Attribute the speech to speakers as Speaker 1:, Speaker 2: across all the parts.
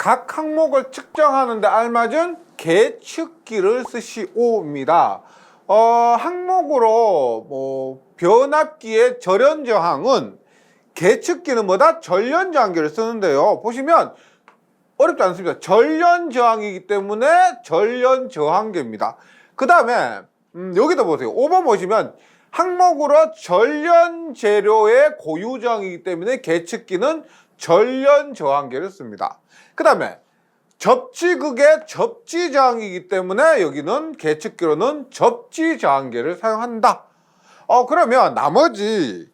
Speaker 1: 각 항목을 측정하는 데 알맞은 계측기를 쓰시오입니다. 어, 항목으로 뭐 변압기의 절연 저항은 계측기는 뭐다? 전련 저항기를 쓰는데요. 보시면 어렵지 않습니다. 전련 저항이기 때문에 전련 저항계입니다. 그 다음에 음, 여기도 보세요. 5번 보시면 항목으로 전련 재료의 고유 저항이기 때문에 계측기는 전련 저항계를 씁니다. 그 다음에 접지극의 접지 저항이기 때문에 여기는 계측기로는 접지 저항계를 사용한다. 어 그러면 나머지는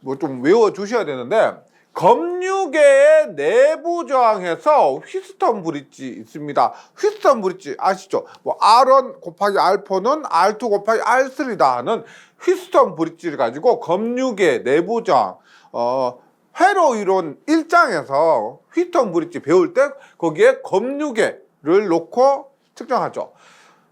Speaker 1: 뭐 좀 외워 주셔야 되는데 검유계의 내부 저항에서 휘스턴 브릿지 있습니다. 휘스턴 브릿지 아시죠? 뭐 R1 곱하기 R4는 R2 곱하기 R3다 하는 휘스턴 브릿지를 가지고 검유계 내부 저항 어 회로 이론 1장에서 휘스턴 브릿지 배울 때 거기에 검유계를 놓고 측정하죠.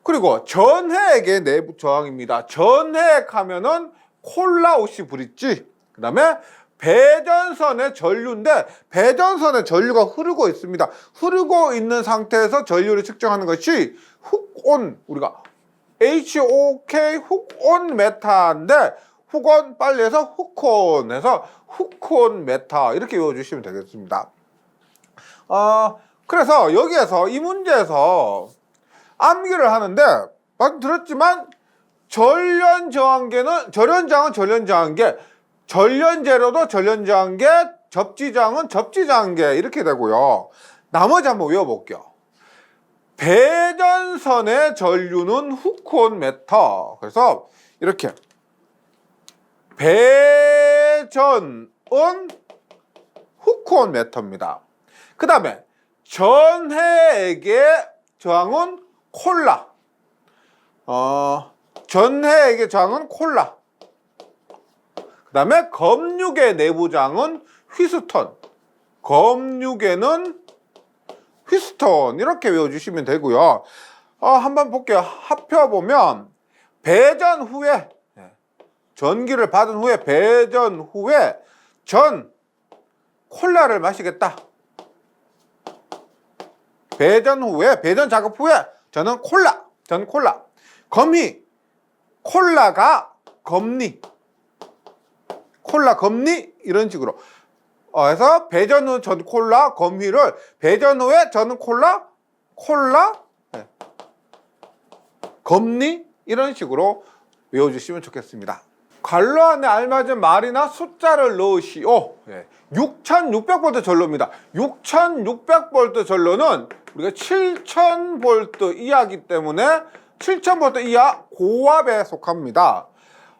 Speaker 1: 그리고 전해액의 내부 저항입니다. 전해액 하면은 콜라우시 브릿지. 그 다음에 배전선의 전류인데 배전선의 전류가 흐르고 있습니다. 흐르고 있는 상태에서 전류를 측정하는 것이 훅온 우리가 HOK 훅온 메타인데 훅온 빨리 해서 훅온해서 훅온 메타 이렇게 외워주시면 되겠습니다. 어, 그래서 여기에서 이 문제에서 암기를 하는데 방금 들었지만 전련 저항계는 저항은 전련 저항계 전련 재료도 전련 저항계 접지 저항은 접지 저항계 이렇게 되고요. 나머지 한번 외워볼게요. 배전선의 전류는 후콘 메터. 그래서 이렇게 배전은 후콘 메터입니다. 그 다음에 전해액의 저항은 콜라. 어, 전해액의 저항은 콜라. 그 다음에 검육의 내부 저항은 휘스턴. 검육에는 휘스턴 이렇게 외워주시면 되고요. 어, 한번 볼게요. 합혀보면 배전 후에 네, 전기를 받은 후에 배전 후에 전 콜라를 마시겠다. 배전 후에 배전 작업 후에 저는 콜라 전 콜라 검희 콜라가 검리 콜라 검리 이런 식으로 어, 해서 배전 후 전 콜라 검휘를 배전 후에 저는 콜라 콜라 네. 검리 이런 식으로 외워주시면 좋겠습니다. 관로 안에 알맞은 말이나 숫자를 넣으시오. 예. 6600V 전로입니다. 6600V 전로는 우리가 7000V 이하기 때문에 7000V 이하 고압에 속합니다.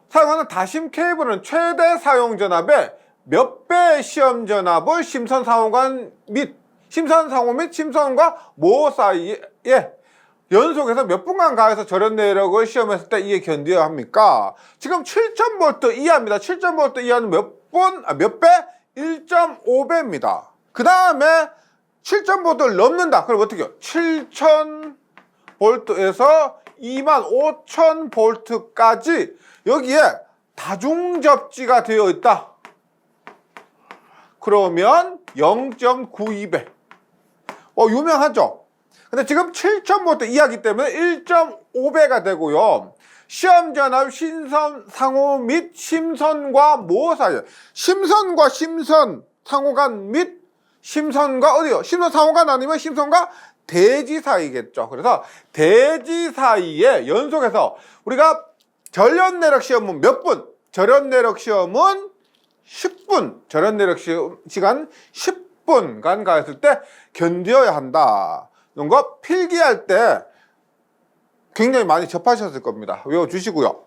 Speaker 1: 사용하는 다심 케이블은 최대 사용 전압의 몇 배의 시험 전압을 심선 상호간 및 심선 상호 및 심선과 모 사이에 연속해서 몇 분간 가해서 절연 내력을 시험했을 때 이에 견뎌야 합니까? 지금 7000V 이하입니다. 7000V 이하는 몇 분, 아, 몇 배? 1.5배입니다. 그 다음에 7000V를 넘는다. 그럼 어떻게 해요? 7000V에서 25000V까지 여기에 다중접지가 되어 있다. 그러면 0.92배. 어, 유명하죠? 근데 지금 7.5대 이하기 때문에 1.5배가 되고요. 시험 전압 신선 상호 및 심선과 모 사이 심선과 심선 상호간 및 심선과 어디요? 심선 상호간 아니면 심선과 대지 사이겠죠. 그래서 대지 사이에 연속해서 우리가 전련 내력 시험은 몇 분? 전련 내력 시험은 10분. 전련 내력 시험 시간 10분간 가했을 때 견뎌야 한다. 이런 거 필기할 때 굉장히 많이 접하셨을 겁니다. 외워주시고요.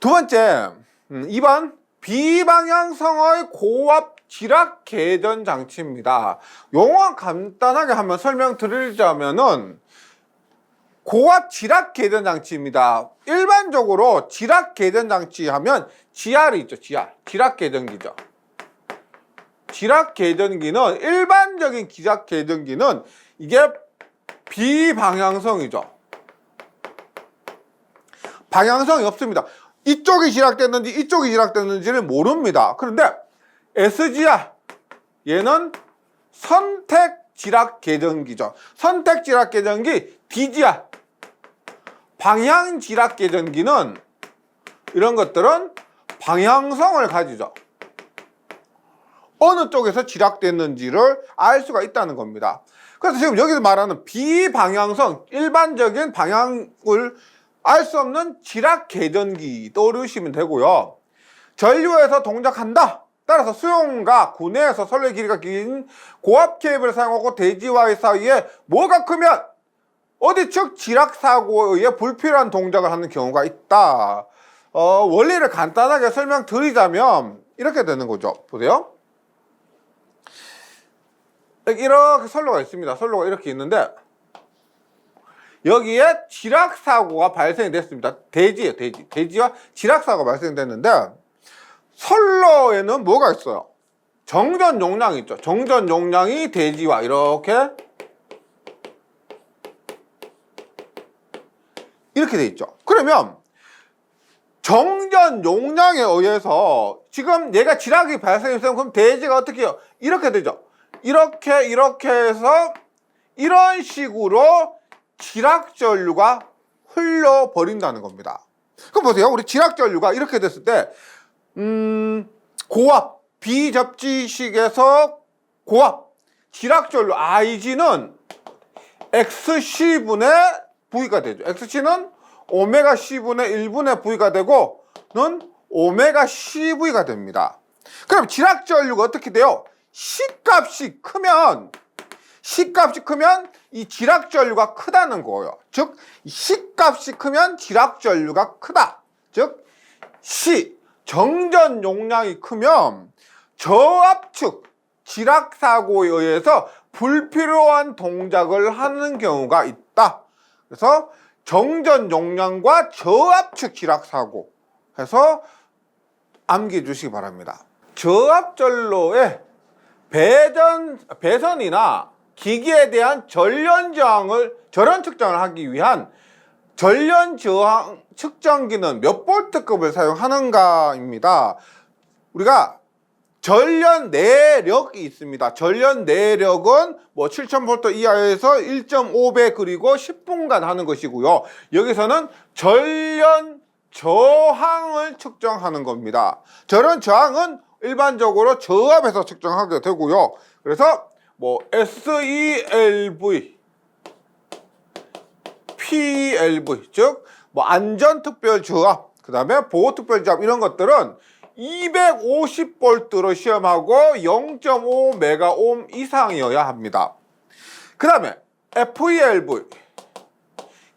Speaker 1: 두 번째, 음, 2번 비방향성의 고압 지락 계전 장치입니다. 용어 간단하게 한번 설명드리자면은 고압 지락 계전 장치입니다. 일반적으로 지락 계전 장치 하면 GR이 있죠, GR. 지락 계전기죠. 지락 계전기는 일반적인 기작 계전기는 이게 비방향성이죠. 방향성이 없습니다. 이쪽이 지락됐는지 이쪽이 지락됐는지를 모릅니다. 그런데 SGR 얘는 선택 지락 계전기죠. 선택 지락 계전기 DGR 방향 지락 계전기는 이런 것들은 방향성을 가지죠. 어느 쪽에서 지락됐는지를 알 수가 있다는 겁니다. 그래서 지금 여기서 말하는 비방향성, 일반적인 방향을 알 수 없는 지락 계전기 떠오르시면 되고요. 전류에서 동작한다. 따라서 수용과 구내에서 선로의 길이가 긴 고압 케이블을 사용하고 대지와의 사이에 뭐가 크면 어디 측 지락 사고에 의해 불필요한 동작을 하는 경우가 있다. 어, 원리를 간단하게 설명드리자면 이렇게 되는 거죠. 보세요. 이렇게 선로가 있습니다. 선로가 이렇게 있는데 여기에 지락 사고가 발생이 됐습니다. 대지예요, 대지. 대지와 지락 사고가 발생됐는데 선로에는 뭐가 있어요? 정전 용량이 있죠. 정전 용량이 대지와 이렇게 이렇게 돼 있죠. 그러면 정전 용량에 의해서 지금 얘가 지락이 발생했으면 그럼 대지가 어떻게 해요? 이렇게 되죠. 이렇게 이렇게 해서 이런 식으로 지락 전류가 흘러 버린다는 겁니다. 그럼 보세요. 우리 지락 전류가 이렇게 됐을 때 음, 고압 비접지식에서 고압 지락 전류 IG는 XC분의 V가 되죠. XC는 오메가 C분의 1분의 V가 되고 는 오메가 CV가 됩니다. 그럼 지락 전류가 어떻게 돼요? C값이 크면 C값이 크면 이 지락 전류가 크다는 거예요. 즉 C값이 크면 지락 전류가 크다. 즉 C 정전 용량이 크면 저압축 지락 사고에 의해서 불필요한 동작을 하는 경우가 있다. 그래서 정전 용량과 저압축 지락 사고 해서 암기해 주시기 바랍니다. 저압전로의 배전 배선이나 기기에 대한 전련 저항을 전원 측정을 하기 위한 전련 저항 측정기는 몇 볼트급을 사용하는가입니다. 우리가 전련 내력이 있습니다. 전련 내력은 뭐 7000V 이하에서 1.5배 그리고 10분간 하는 것이고요. 여기서는 전련 저항을 측정하는 겁니다. 전련 저항은 일반적으로 저압에서 측정하게 되고요. 그래서 뭐 SELV, PLV 즉 뭐 안전 특별 저압, 그다음에 보호 특별 저압 이런 것들은 250볼트로 시험하고 0.5 메가옴 이상이어야 합니다. 그 다음에 FELV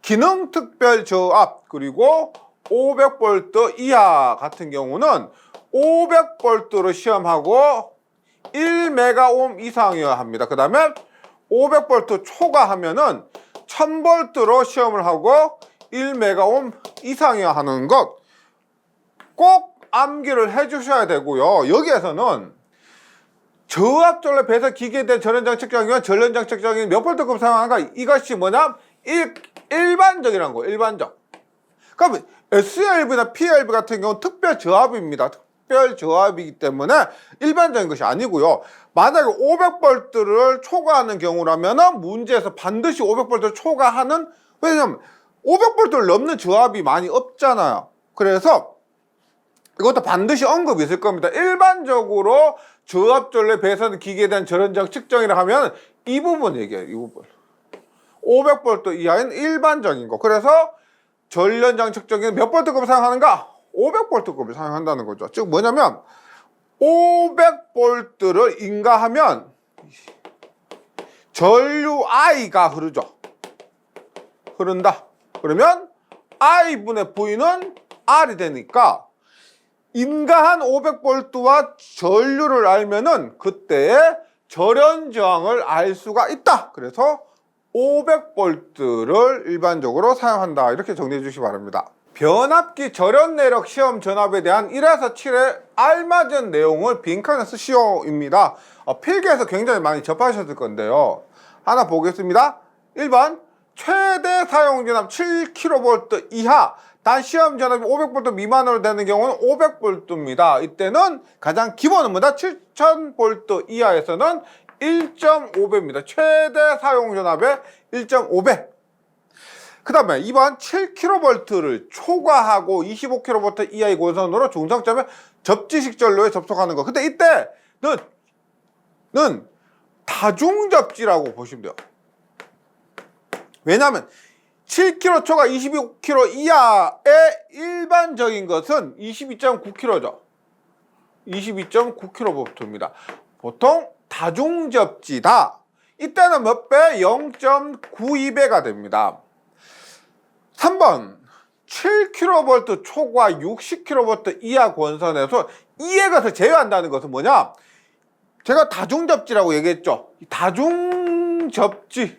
Speaker 1: 기능 특별 저압 그리고 500볼트 이하 같은 경우는 500볼트로 시험하고 1메가옴 이상이어야 합니다. 그 다음에 500볼트 초과하면은 1000볼트로 시험을 하고 1메가옴 이상이어야 하는 것 꼭 암기를 해 주셔야 되고요. 여기에서는 저압전로 배선 기계에 대한 전원장 측정이면 전원장 측정이 몇 볼트급 사용하는가 이것이 뭐냐 일, 일반적이라는 거예요. 일반적. 그럼 SLV나 PLV 같은 경우는 특별 저압입니다. 특별 저압이기 때문에 일반적인 것이 아니고요. 만약에 500볼트를 초과하는 경우라면 문제에서 반드시 500볼트를 초과하는 왜냐면 500볼트를 넘는 저압이 많이 없잖아요. 그래서 이것도 반드시 언급이 있을 겁니다. 일반적으로 저압전래 배선 기계에 대한 절연장 측정이라 하면 이 부분 얘기해요. 이 부분. 500볼트 이하인 일반적인 거. 그래서 전련장 측정기는 몇 볼트급을 사용하는가? 500볼트급을 사용한다는 거죠. 즉 뭐냐면 500볼트를 인가하면 전류 I가 흐르죠. 흐른다. 그러면 I분의 V는 R이 되니까 인가한 500볼트와 전류를 알면은 그때의 절연 저항을 알 수가 있다. 그래서 500볼트를 일반적으로 사용한다. 이렇게 정리해 주시기 바랍니다. 변압기 절연 내력 시험 전압에 대한 1에서 7의 알맞은 내용을 빈칸에 쓰시오입니다. 어, 필기에서 굉장히 많이 접하셨을 건데요. 하나 보겠습니다. 1번 최대 사용 전압 7kV 이하 단 시험 전압이 500V 미만으로 되는 경우는 500V입니다. 이때는 가장 기본은 뭐다? 7000V 이하에서는 1.5배입니다. 최대 사용 전압의 1.5배. 그 다음에 2번 7kV를 초과하고 25kV 이하의 권선으로 중성점에 접지식 전로에 접속하는 거. 근데 이때는 는 다중접지라고 보시면 돼요. 왜냐하면 7km 초과 25km 이하의 일반적인 것은 22.9km죠. 22.9km입니다. 보통 다중접지다. 이때는 몇 배? 0.92배가 됩니다. 3번 7kV 초과 60kV 이하 권선에서 이해 것을 제외한다는 것은 뭐냐? 제가 다중접지라고 얘기했죠. 이 다중접지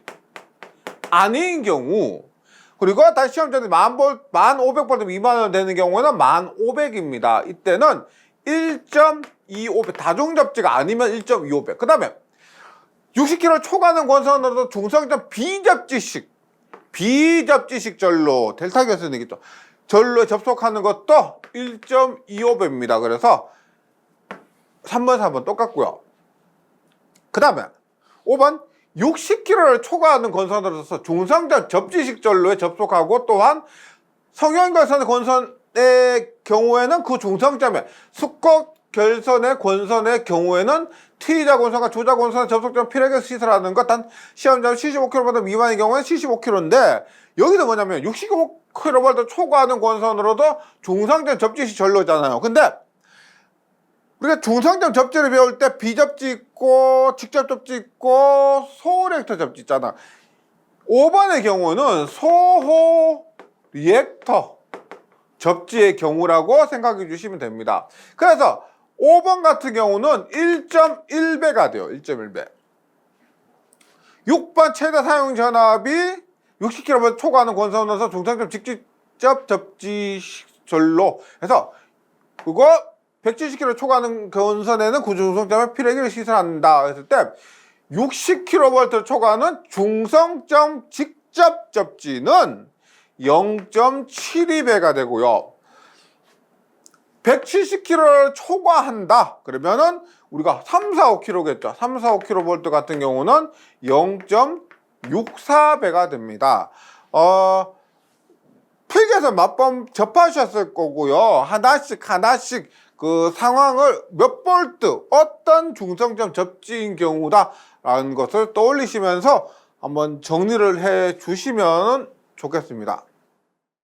Speaker 1: 아닌 경우 그리고 다시 시험 전에 만 볼, 만 500볼트 미만으로 되는 경우는 만 500입니다. 이때는 1.25배 다중접지가 아니면 1.25배. 그 다음에 60km 초과는 권선으로도 중성점 비접지식 비접지식 전로 델타 결선이겠죠. 전로에 접속하는 것도 1.25배입니다. 그래서 3번, 4번 똑같고요. 그 다음에 5번 60km를 초과하는 권선으로서 중성점 접지식 전로에 접속하고 또한 성형결선의 권선의 경우에는 그 중성점에 숙곡 결선의 권선의 경우에는 T자 권선과 조자 권선의 접속점 피레게 시설하는 것 단 시험점 75km 미만의 경우에는 75km인데 여기도 뭐냐면 65km 초과하는 권선으로도 중성점 접지식 전로잖아요. 근데 우리가 중성점 접지를 배울 때 비접지 있고 직접 접지 있고 소리액터 접지 있잖아. 5번의 경우는 소호 리액터 접지의 경우라고 생각해 주시면 됩니다. 그래서 5번 같은 경우는 1.1배가 돼요. 1.1배. 6번 최대 사용 전압이 60km 초과하는 권선에서 중성점 직접 접지 절로 해서 그거 170km 초과하는 권선에는 구중성점에 피레기를 시설한다 했을 때 60kV 초과하는 중성점 직접 접지는 0.72배가 되고요. 170km를 초과한다. 그러면은 우리가 3, 4, 5km겠죠. 3, 4, 5kV 같은 경우는 0.64배가 됩니다. 어, 필기에서 몇번 접하셨을 거고요. 하나씩 하나씩 그 상황을 몇 볼트, 어떤 중성점 접지인 경우다 라는 것을 떠올리시면서 한번 정리를 해 주시면 좋겠습니다.